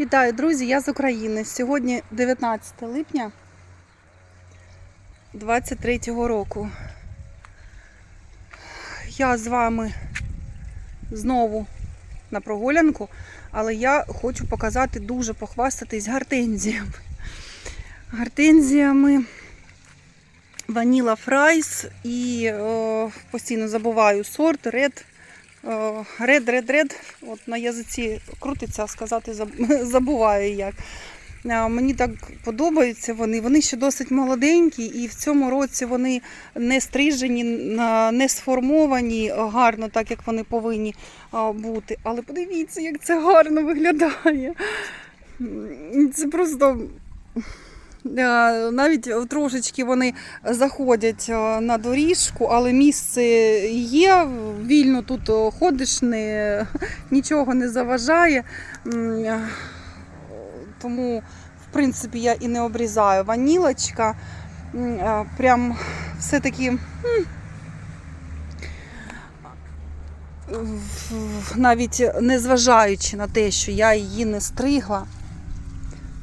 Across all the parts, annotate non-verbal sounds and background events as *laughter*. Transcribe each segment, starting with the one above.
Вітаю, друзі! Я з України. Сьогодні 19 липня 23 року. Я з вами знову на прогулянку, але я хочу показати дуже похвастатись гортензіями. Гортензіями Ваніла Фрайс і е, постійно забуваю сорт Red Ред, ред, ред. От на язиці крутиться, сказати заб- *laughs* забуваю як. Мені так подобаються вони. Вони ще досить молоденькі, і в цьому році вони не стрижені, не сформовані гарно, так як вони повинні бути. Але подивіться, як це гарно виглядає. Це просто. Е, Навіть трошечки вони заходять е, на доріжку, але місце є. Вільно тут ходиш, не, нічого не заважає. Е, Тому, в принципі, я і не обрізаю. Ванілочка. Прям все-таки. Навіть незважаючи на те, що я її не стригла,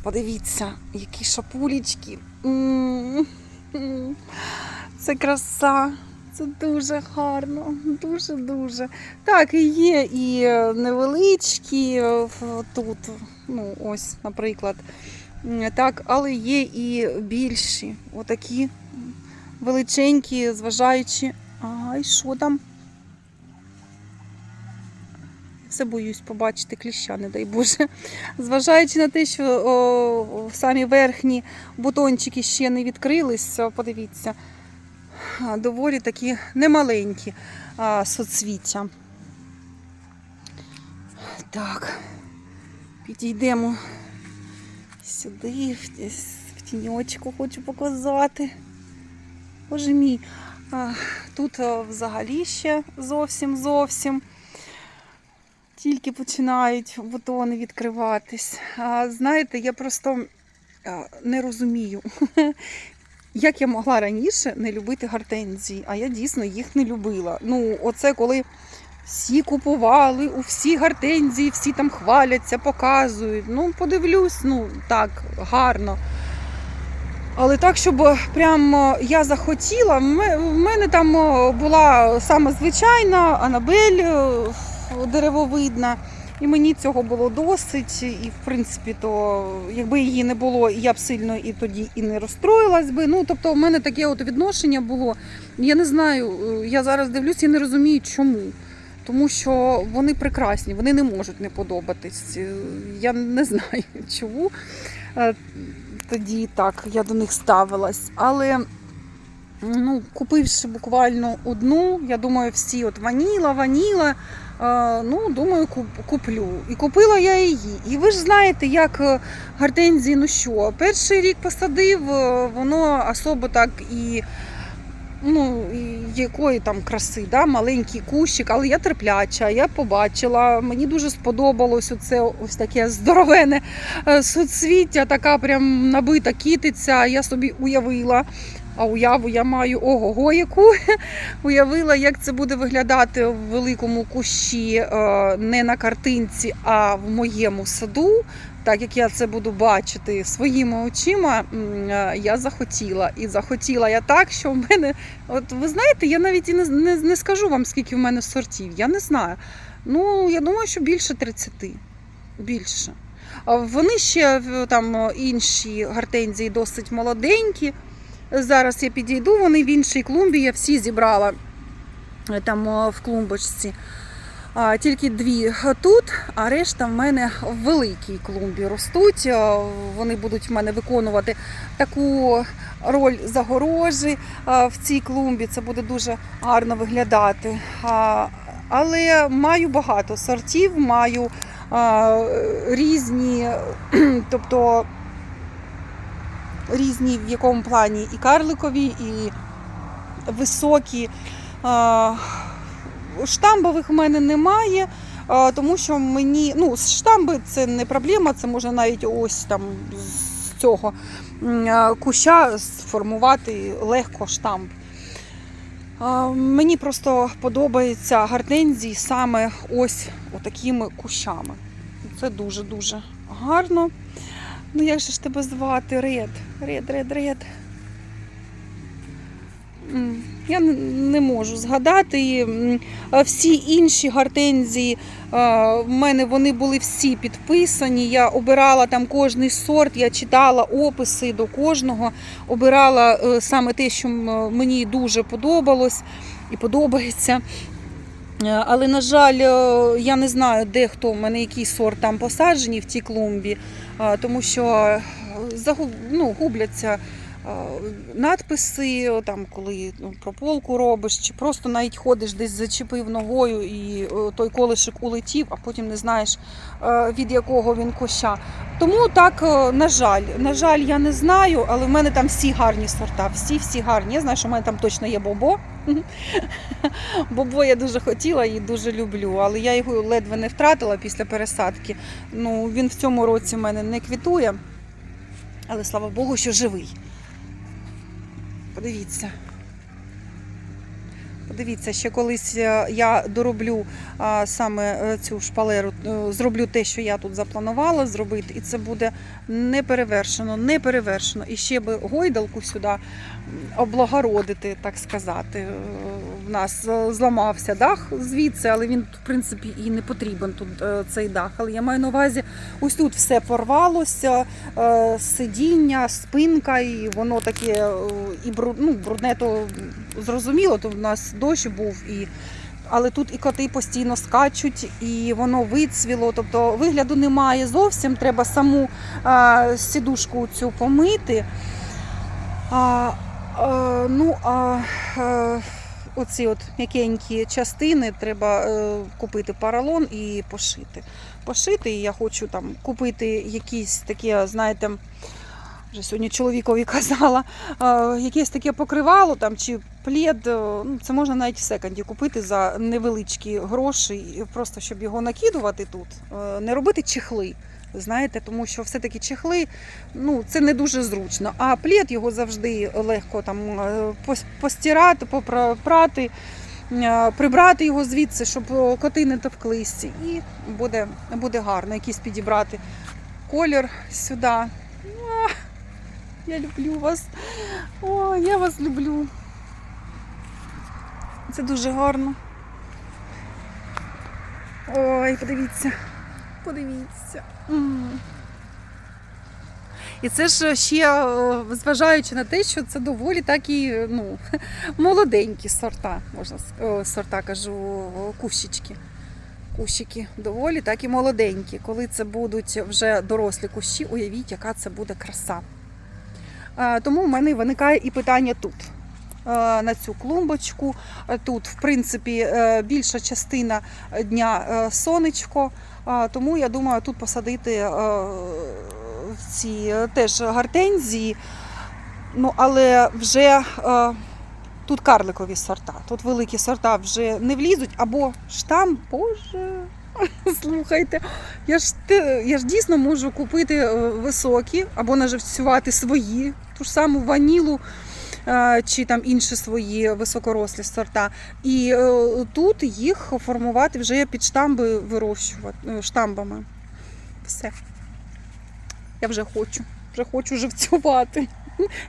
Подивіться, які м. Це краса. Це дуже гарно, дуже-дуже. Так, і є і е, невеличкі е, тут, ну ось, наприклад. Так, але є і більші, отакі величенькі, зважаючи. Ай, що там? Все боюсь побачити кліща, не дай Боже. Зважаючи на те, що о, самі верхні бутончики ще не відкрилися, подивіться, доволі такі немаленькі а, соцвіття. Так, підійдемо сюди, в, тіньочку хочу показати. Боже мій, тут взагалі ще зовсім зовсім тільки починають бутони відкриватись. А, знаєте, я просто не розумію, *laughs* як я могла раніше не любити гортензії, а я дійсно їх не любила. Ну, оце коли всі купували, у всі гортензії, всі там хваляться, показують. Ну, подивлюсь, ну так, гарно. Але так, щоб прям я захотіла, в мене там була саме звичайна Анабель е, деревовидна, і мені цього було досить. І в принципі, то якби її не було, я б сильно і тоді і не розстроїлась би. Ну, тобто, в мене таке от відношення було. Я не знаю, е, я зараз дивлюсь і не розумію, чому. Тому що вони прекрасні, вони не можуть не подобатись. Е, Я не знаю *laughs* чому. Е, Тоді так я до них ставилась. Але ну, купивши буквально одну, я думаю, всі от ваніла, ваніла. Ну, думаю, куп- куплю. І купила я її. І ви ж знаєте, як е, гортензії, ну що, перший рік посадив, е, воно особо так і. Ну, якої там краси, да? маленький кущик, але я терпляча, я побачила. Мені дуже сподобалось оце ось таке здоровене е, соцвіття, така прям набита кітиця. Я собі уявила. А уяву я маю ого-го яку. *laughs* Уявила, як це буде виглядати в великому кущі, е, не на картинці, а в моєму саду. Так як я це буду бачити своїми очима, е, я захотіла. І захотіла я так, що в мене, от ви знаєте, я навіть і не, не, не скажу вам, скільки в мене сортів. Я не знаю. Ну, я думаю, що більше 30. Більше. Вони ще там інші гортензії досить молоденькі. Зараз я підійду, вони в іншій клумбі, я всі зібрала там в клумбочці. Тільки дві тут, а решта в мене в великій клумбі ростуть. Вони будуть в мене виконувати таку роль загорожі в цій клумбі. Це буде дуже гарно виглядати. Але маю багато сортів, маю різні, *clears throat* тобто різні в якому плані і карликові, і високі. Штамбових в мене немає, тому що мені ну, штамби це не проблема, це можна навіть ось там з цього куща сформувати легко штамп. Мені просто подобаються гортензії саме ось такими кущами. Це дуже-дуже гарно. Ну як же ж тебе звати? Ред. Ред, ред, ред. Я не- можу згадати. Всі інші гортензії в мене вони були всі підписані. Я обирала там кожний сорт, я читала описи до кожного, обирала е, саме те, що мені дуже подобалось і подобається. Е, Але, на жаль, е, я не знаю, де хто в мене який сорт там посаджені в тій клумбі, тому що е, ну, губляться надписи, там, коли ну, прополку робиш, чи просто навіть ходиш десь зачепив ногою і е, той колишик улетів, а потім не знаєш е, від якого він коща. Тому так, е, на жаль, на жаль, я не знаю, але в мене там всі гарні сорта, всі всі гарні. Я знаю, що в мене там точно є бобо. *laughs* Бобо я дуже хотіла і дуже люблю, але я його ледве не втратила після пересадки. Ну, він в цьому році в мене не квітує, але слава Богу, що живий. Подивіться. Подивіться, ще колись е, я дороблю а, саме е, цю шпалеру, е, зроблю те, що я тут запланувала зробити, і це буде неперевершено, неперевершено. І ще би гойдалку сюди облагородити, так сказати. В нас е, зламався дах звідси, але він, в принципі, і не потрібен тут е, цей дах. Але я маю на увазі, ось тут все порвалося, е, сидіння, спинка, і воно таке і ну, брудне, то зрозуміло, то в нас дощ був і. Але тут і коти постійно скачуть, і воно вицвіло, тобто вигляду немає зовсім. Треба саму а, сідушку цю помити. А, а, ну, а, е, оці от м'якенькі частини треба е, купити паралон і пошити. Пошити, і я хочу там купити якісь такі, знаєте, вже сьогодні чоловікові *laughs* казала, е, якесь таке покривало там чи плід. е, Ну, це можна навіть в секонді купити за невеличкі гроші, просто щоб його накидувати тут, не робити чехли. Знаєте, тому що все-таки чехли ну, це не дуже зручно. А плід його завжди легко там е, постирати, попрати, е, прибрати його звідси, щоб коти не товклись. І буде, буде гарно якийсь підібрати колір сюди. Я люблю вас. О, я вас люблю. Це дуже гарно. Ой, подивіться. Подивіться. І це ж ще зважаючи на те, що це доволі такі ну, *laughs* молоденькі сорта, можна сорта кажу, кущички. Кущики доволі такі молоденькі. Коли це будуть вже дорослі кущі, уявіть, яка це буде краса. Тому в мене виникає і питання тут. Е, На цю клумбочку. Е, Тут, в принципі, е, більша частина дня сонечко, тому я думаю тут посадити ці теж гортензії. Ну, але вже тут карликові сорта. Тут великі сорта вже не влізуть, або штам, боже. *laughs* Слухайте, я ж, я ж дійсно можу купити високі або наживцювати свої, ту ж саму ванілу чи там інші свої високорослі сорта. І е, тут їх формувати вже під штамби вирощувати е, штамбами. Все. Я вже хочу, вже хочу живцювати.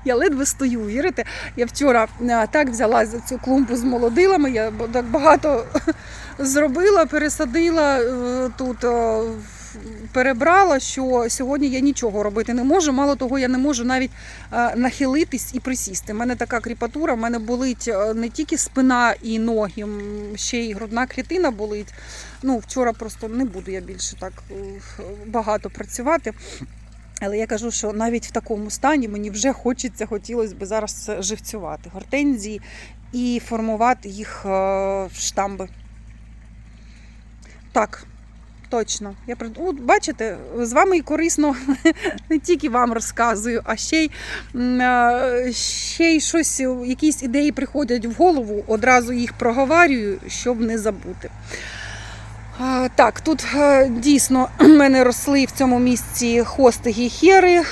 Я ледве стою, вірите? Я вчора е, так взяла за цю клумбу з молодилами, я так багато *laughs* зробила, пересадила е, тут. Перебрала, що сьогодні я нічого робити не можу. Мало того, я не можу навіть е, нахилитись і присісти. У мене така кріпатура, в мене болить е, не тільки спина і ноги, ще й грудна клітина болить. Ну, вчора просто не буду я більше так е, багато працювати. Але я кажу, що навіть в такому стані мені вже хочеться, хотілося б зараз живцювати гортензії і формувати їх в штамби. Так, точно. Я От, бачите, з вами і корисно *laughs* не тільки вам розказую, а ще й, е, ще й щось, якісь ідеї приходять в голову, одразу їх проговарюю, щоб не забути. Так, тут е, дійсно *clears throat* в мене росли в цьому місці хости гіхери,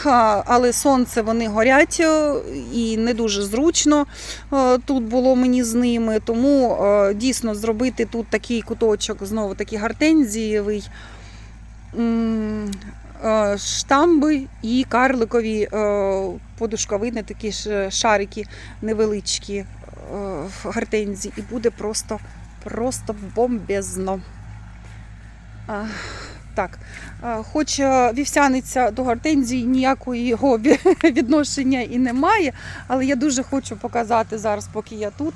але сонце вони горять е, і не дуже зручно е, тут було мені з ними. Тому дійсно зробити тут такий куточок, знову таки гортензієвий. е, штамби і карликові подушковини, такі ж шарики невеличкі гортензії. І буде просто, просто бомбезно. Так, хоч е, вівсяниця до гортензії ніякої його *laughs* відношення і немає, але я дуже хочу показати зараз, поки я тут,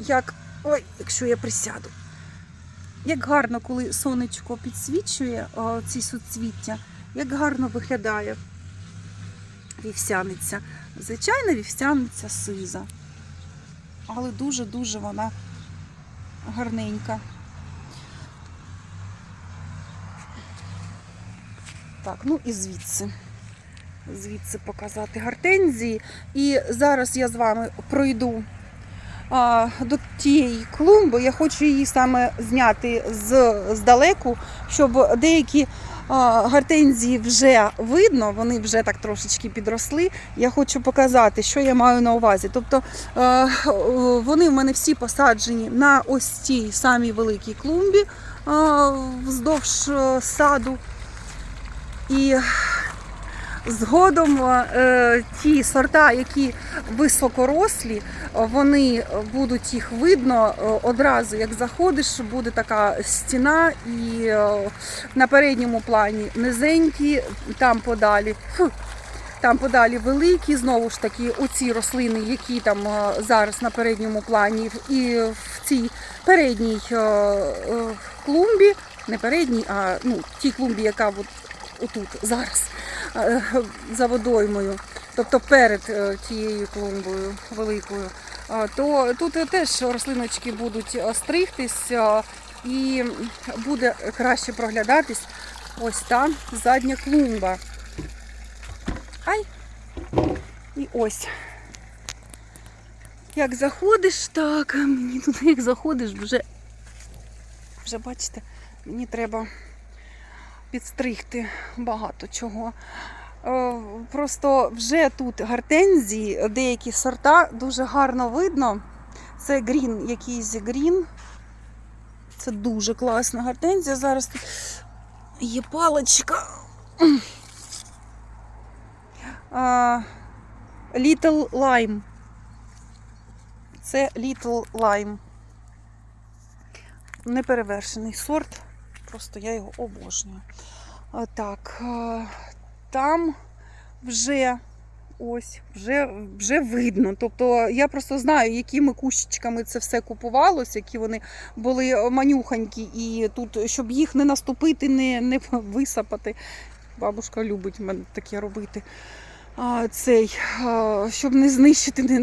як. Ой, якщо я присяду. Як гарно, коли сонечко підсвічує ці суцвіття, як гарно виглядає вівсяниця. Звичайна вівсяниця сиза. Але дуже-дуже вона гарненька. Так, ну і звідси. Звідси показати гортензії. І зараз я з вами пройду а, до тієї клумби. Я хочу її саме зняти з, здалеку, щоб деякі а, гортензії вже видно, вони вже так трошечки підросли. Я хочу показати, що я маю на увазі. Тобто е, вони в мене всі посаджені на ось цій самій великій клумбі а, вздовж е, саду. І згодом е, ті сорта, які високорослі, вони будуть їх видно е, одразу, як заходиш, буде така стіна, і е, на передньому плані низенькі, там подалі. Там подалі великі, знову ж таки, оці рослини, які там зараз на передньому плані, і в цій передній клумбі, не передній, а ну, тій клумбі, яка от, отут зараз е, за водоймою, тобто перед е, тією клумбою великою, то тут теж рослиночки будуть е, стригтись і буде краще проглядатись ось та задня клумба. Ай! І ось. Як заходиш, так, мені тут як заходиш, вже, вже бачите, мені треба підстригти багато чого. Е, Просто вже тут гортензії, деякі сорта дуже гарно видно. Це грін, якийсь грін. Це дуже класна гортензія. Зараз тут є паличка. А, Little Lime. Це Little Lime. Неперевершений сорт. Просто я його обожнюю. Так, там вже ось, вже, вже видно. Тобто я просто знаю, якими кущичками це все купувалось, які вони були манюхонькі, і тут, щоб їх не наступити, не, не висапати. Бабушка любить мене таке робити. Цей, щоб не знищити, не,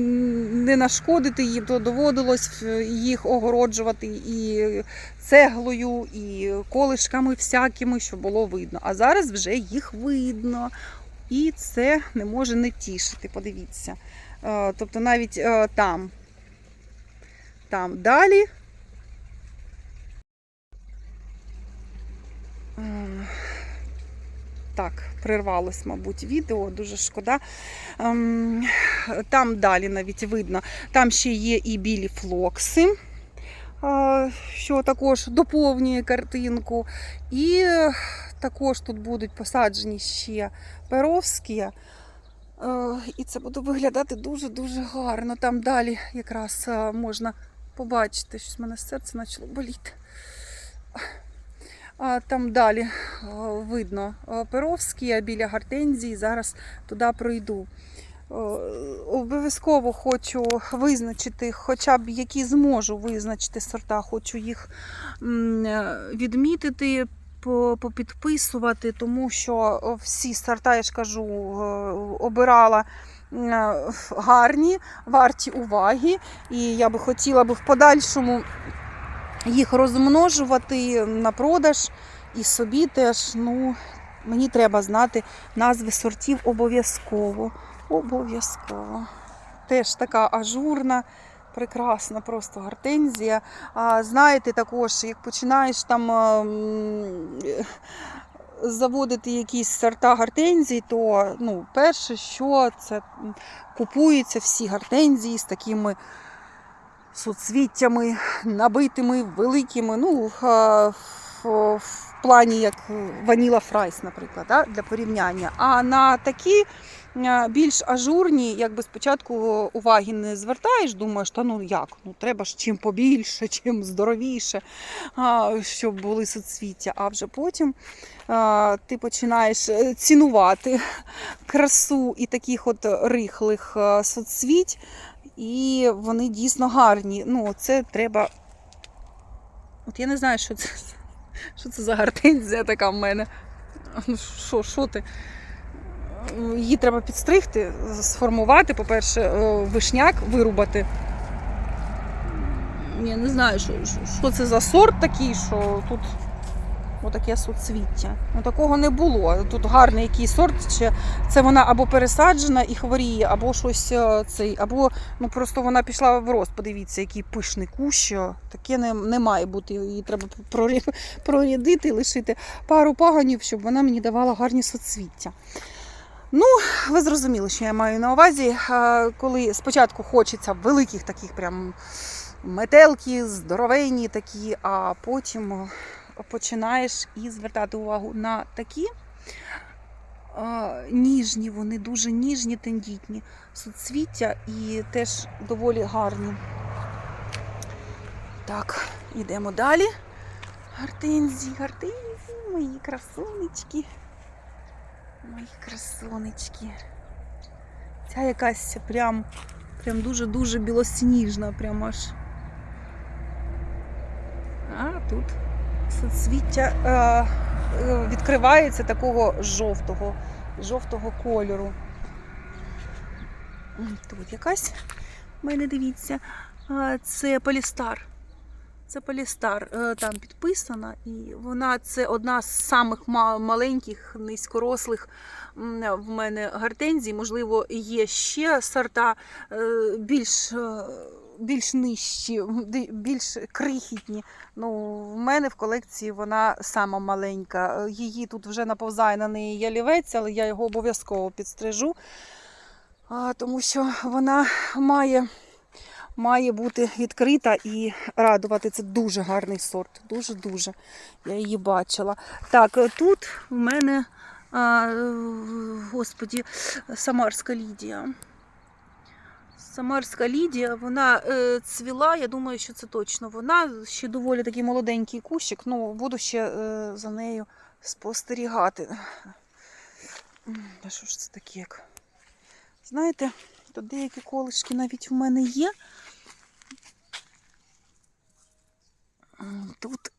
не нашкодити їм, то доводилось е, їх огороджувати і цеглою, і колишками всякими, щоб було видно. А зараз вже їх видно. І це не може не тішити. Подивіться. Е, Тобто навіть е, там, там далі. Так, прервалось, мабуть, відео, дуже шкода. Ем, Там далі навіть видно, там ще є і білі флокси, е, що також доповнює картинку. І також тут будуть посаджені ще перовські. Е, І це буде виглядати дуже-дуже гарно. Там далі якраз е, можна побачити, що в мене серце почало боліти. Там далі е, видно е, перовські, а біля гортензії. Зараз туди пройду. Е, Обов'язково хочу визначити, хоча б які зможу визначити сорта, хочу їх відмітити, попідписувати, тому що всі сорта, я ж кажу, обирала гарні, варті уваги. І я би хотіла би в подальшому їх розмножувати на продаж і собі теж. Ну, мені треба знати назви сортів обов'язково. Обов'язково. Теж така ажурна, прекрасна просто гортензія. А знаєте, також, як починаєш там заводити якісь сорта гортензій, то ну, перше, що це купуються всі гортензії з такими суцвіттями, набитими, великими. Ну, в, плані як ваніла фрайс, наприклад, да, для порівняння. А на такі більш ажурні, якби спочатку уваги не звертаєш, думаєш, та ну як, ну треба ж чим побільше, *laughs* чим здоровіше, щоб були соцвіття. А вже потім ти починаєш е, цінувати красу і таких от рихлих соцвіть, і вони дійсно гарні. Ну, це треба. От я не знаю, що це, що це за гортензія така в мене. Ну, Що, що ти? Її треба підстригти, сформувати, по-перше, е, вишняк вирубати. Я не знаю, що, що- що це за сорт такий, що тут отаке суцвіття. Ну, такого не було. Тут гарний який сорт. Чи це вона або пересаджена і хворіє, або щось е, цей, або ну просто вона пішла в рост. Подивіться, який пишний кущ. Таке не, не має бути. Її треба *laughs* прорядити, лишити пару паганів, щоб вона мені давала гарні соцвіття. Ну, ви зрозуміли, що я маю на увазі, Е, коли спочатку хочеться великих таких прям метелки, здоровенні такі, а потім починаєш і звертати увагу на такі ніжні, вони дуже ніжні, тендітні суцвіття і теж доволі гарні. Так, йдемо далі. Гортензії, гортензії, мої красунечки. Мої красунечки. Ця якась прям, прям дуже-дуже білосніжна, прям аж. А тут соцвіття е, е, відкривається такого жовтого, жовтого кольору. Тут якась в мене дивіться, це полістар. Це полістар, е, там підписана, і вона це одна з самих маленьких, низькорослих в мене гортензій. Можливо, є ще сорта більш, більш нижчі, більш крихітні. Ну, в мене в колекції вона сама маленька. Е, Її тут вже наповзає на неї ялівець, але я його обов'язково підстрижу, тому що вона має, має бути відкрита і радувати. Це дуже гарний сорт. Дуже-дуже. Я її бачила. Так, е, тут в мене, а, господі, Самарська Лідія. Самарська Лідія, вона е, цвіла, я думаю, що це точно вона. Ще доволі такий молоденький кущик. Ну, буду ще е, за нею спостерігати. Та що ж це таке? як? Знаєте, тут деякі колишки навіть в мене є. Тут,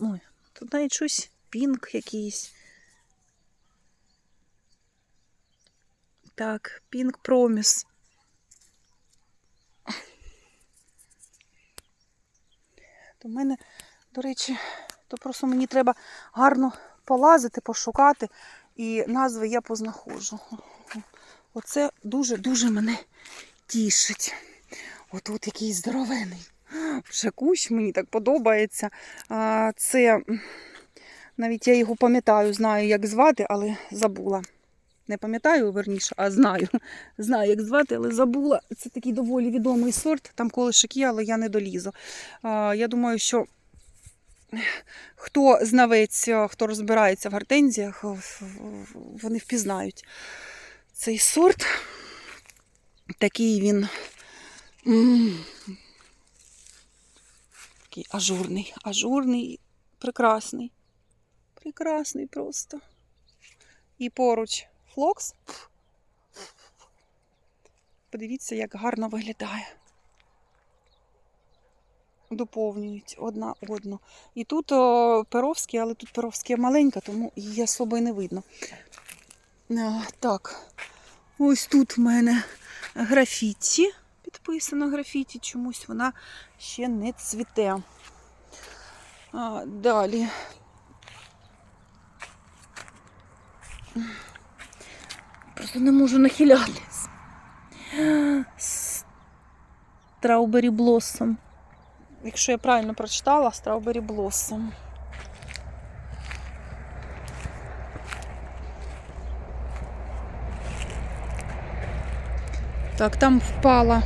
ой, тут навіть щось пінк якийсь. Так, пінк проміс. То в мене, до речі, то просто мені треба гарно полазити, пошукати, і назви я познаходжу. Оце дуже-дуже мене тішить. Отут який здоровений. Вже кущ мені так подобається. Це навіть я його пам'ятаю, знаю, як звати, але забула. Не пам'ятаю верніше, а знаю. *laughs* Знаю, як звати, але забула. Це такий доволі відомий сорт. Там колишик є, але я не долізу. Я думаю, що *sighs* хто знавець, хто розбирається в гортензіях, вони впізнають цей сорт. Такий він такий ажурний, ажурний, прекрасний. Прекрасний просто. І поруч флокс. Подивіться, як гарно виглядає. Доповнюють одна одну. І тут о, перовський, але тут перовський маленька, тому її особо і не видно. А, так, ось тут в мене графіті. Підписано графіті, чомусь вона ще не цвіте. А, далі. Просто не можу нахилятись. Страубері Блоссом. Якщо я правильно прочитала, Страубері Блоссом. Так, там впала.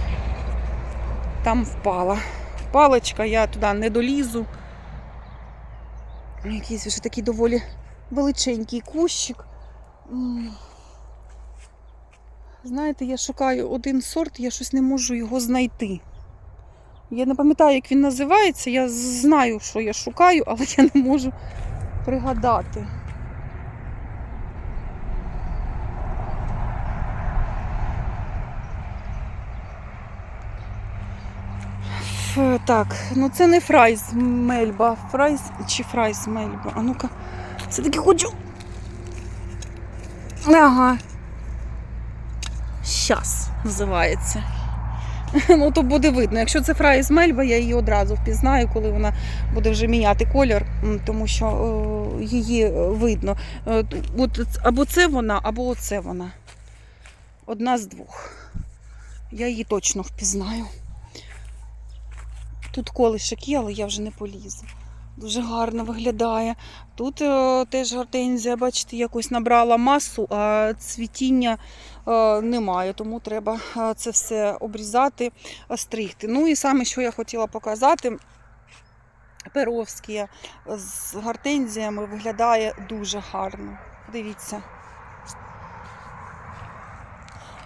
Там впала. Паличка, я туди не долізу. Якийсь вже такий доволі величенький кущик. Знаєте, я шукаю один сорт, я щось не можу його знайти. Я не пам'ятаю, як він називається. Я знаю, що я шукаю, але я не можу пригадати. Так, ну це не фрайз мельба. Фрайз чи фрайз мельба. А ну-ка, все-таки хочу. Ага. Щас називається. *laughs* Ну, то буде видно. Якщо це фрайз мельба, я її одразу впізнаю, коли вона буде вже міняти колір, тому що е, її е, видно. Е, От або це вона, або оце вона. Одна з двох. Я її точно впізнаю. Тут колишок є, але я вже не полізу. Дуже гарно виглядає. Тут е, теж гортензія, бачите, якось набрала масу, а цвітіння е, немає, тому треба е, це все обрізати, стригти. Ну і саме, що я хотіла показати, перовські з гортензіями виглядає дуже гарно. Дивіться.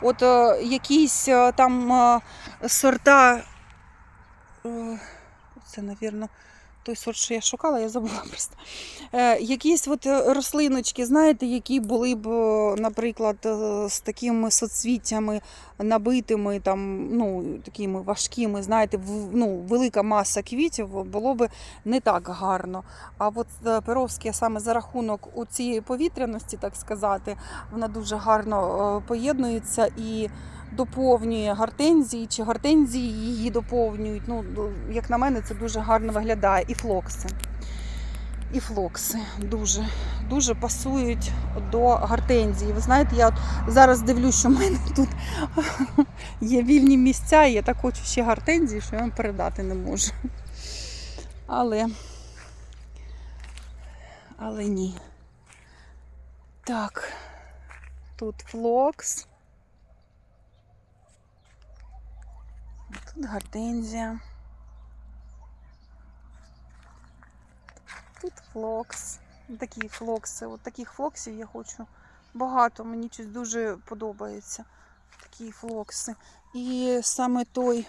От е, якісь там е, сорта. Е, це, напевно, той сорт, що я шукала, я забула просто. Е, якісь от е, рослиночки, знаєте, які були б, е, наприклад, е, з такими соцвіттями набитими, там, ну, такими важкими, знаєте, в- ну, велика маса квітів було б не так гарно. А от Перовське саме за рахунок у цієї повітряності, так сказати, вона дуже гарно поєднується і доповнює гортензії, чи гортензії її доповнюють. Ну, як на мене, це дуже гарно виглядає. І флокси. І флокси дуже, дуже пасують до гортензії. Ви знаєте, я от зараз дивлюсь, що в мене *laughs* тут є вільні місця, і я так хочу ще гортензії, що я вам передати не можу. Але, але ні. Так, тут флокс. Тут гортензія. Тут флокс. Такі флокси. От таких флоксів я хочу багато. Мені щось дуже подобається. Такі флокси. І саме той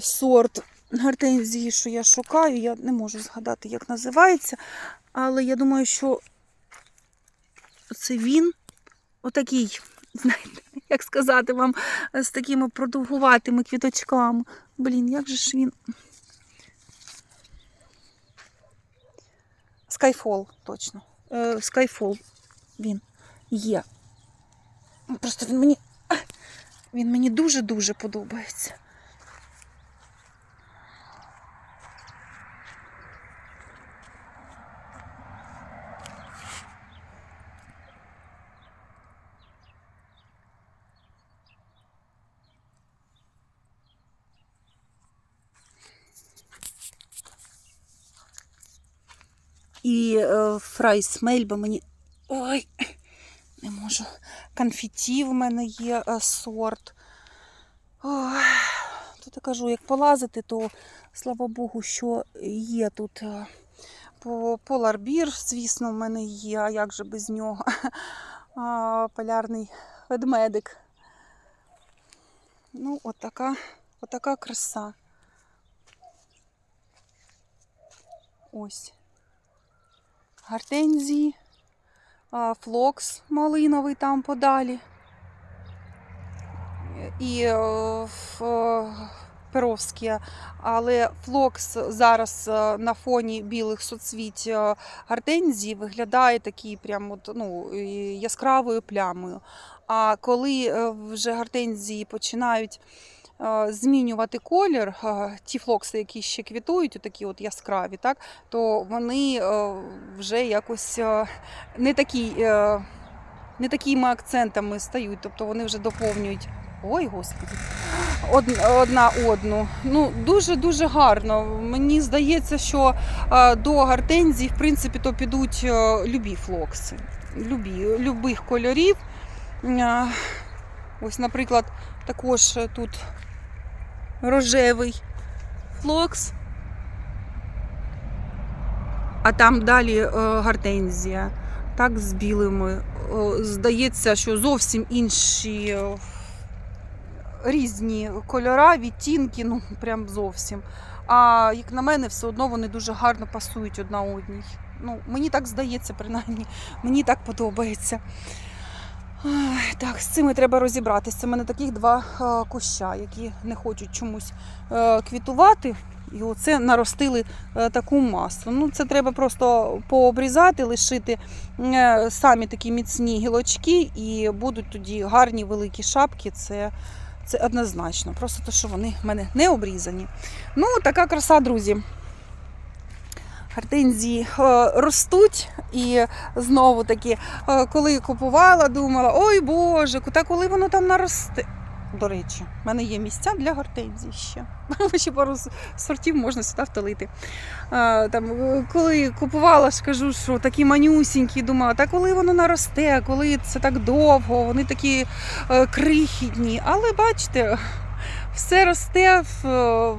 сорт гортензії, що я шукаю, я не можу згадати, як називається. Але я думаю, що це він отакий, знаєте, як сказати вам, з такими продовгуватими квіточками. Блін, як же ж він. Skyfall, точно. Скайфол Skyfall він є. Просто він мені. Він мені дуже-дуже подобається. І е, фрайс мельба мені. Ой, не можу. Конфеті в мене є е, сорт. Ой, тут я кажу, як полазити, то слава Богу, що є тут. е, По- Поларбір, звісно, в мене є, а як же без нього? А, Полярний ведмедик. Ну, отака, отака краса. Ось гортензії, флокс малиновий там подалі. І е, е, перовські, але флокс зараз е, на фоні білих соцвіть гортензії виглядає такий прям от, ну, яскравою плямою. А коли вже гортензії починають змінювати колір, ті флокси, які ще квітують, такі от яскраві, так, то вони е, вже якось е, не такі. е, Не такими акцентами стають, тобто вони вже доповнюють. Ой, господи, од- одна одну. Ну, дуже-дуже гарно. Мені здається, що до гортензій, в принципі, то підуть любі флокси. Любі, любих кольорів. Ось, наприклад, також тут рожевий флокс. а там далі е, гортензія. Так, з білими. О, Здається, що зовсім інші е, різні кольора, відтінки, ну прям зовсім. А як на мене, все одно вони дуже гарно пасують одна одній. Ну, мені так здається, принаймні, мені так подобається. Так, з цими треба розібратися. У мене таких два е, куща, які не хочуть чомусь е, квітувати. І оце наростили е, таку масу. Ну, це треба просто пообрізати, лишити самі такі міцні гілочки, і будуть тоді гарні великі шапки. Це, це однозначно. Просто те, що вони в мене не обрізані. Ну, така краса, друзі. Гортензії е, ростуть і знову таки, е, коли купувала, думала, ой Боже, та коли воно там наросте. До речі, в мене є місця для гортензій ще. *laughs* Ще пару сортів можна сюди вталити. Е, Там, коли купувала, ж кажу, що такі манюсінькі, думала, та коли воно наросте, коли це так довго, вони такі е, крихітні. Але бачите, все росте, в-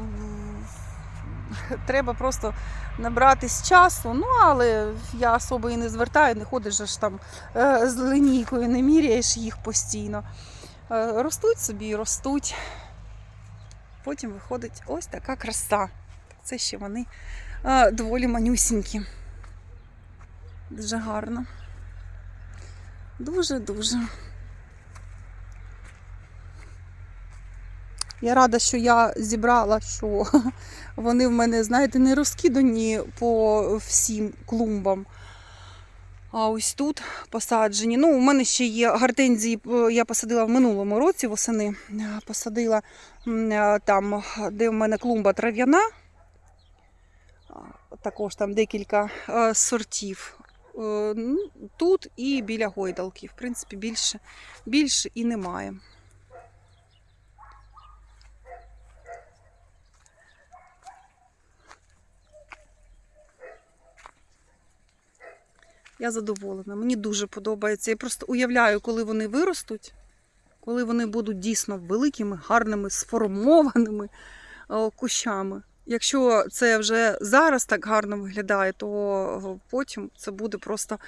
треба просто набратись часу. Ну, але я особо і не звертаю, не ходиш же ж там е, з линійкою, не міряєш їх постійно. Е, Ростуть собі, і ростуть. Потім виходить ось така краса. Це ще вони е, доволі манюсінькі. Дуже гарно. Дуже-дуже. Я рада, що я зібрала, що *laughs* вони в мене, знаєте, не розкидані по всім клумбам. А ось тут посаджені. Ну, у мене ще є гортензії, е, я посадила в минулому році восени. Е, Посадила е, там, де в мене клумба трав'яна. Також там декілька сортів. Тут і біля гойдалки. В принципі, більше, більше і немає. Я задоволена. Мені дуже подобається. Я просто уявляю, коли вони виростуть, коли вони будуть дійсно великими, гарними, сформованими е, кущами. Якщо це вже зараз так гарно виглядає, то е, потім це буде просто,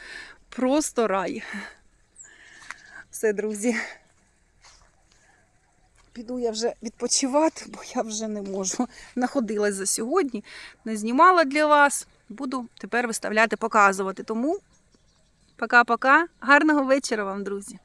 просто рай. Все, друзі. Піду я вже відпочивати, бо я вже не можу. Находилась за сьогодні, не знімала для вас. Буду тепер виставляти, показувати. Тому Пока-пока. Гарного вечора вам, друзі.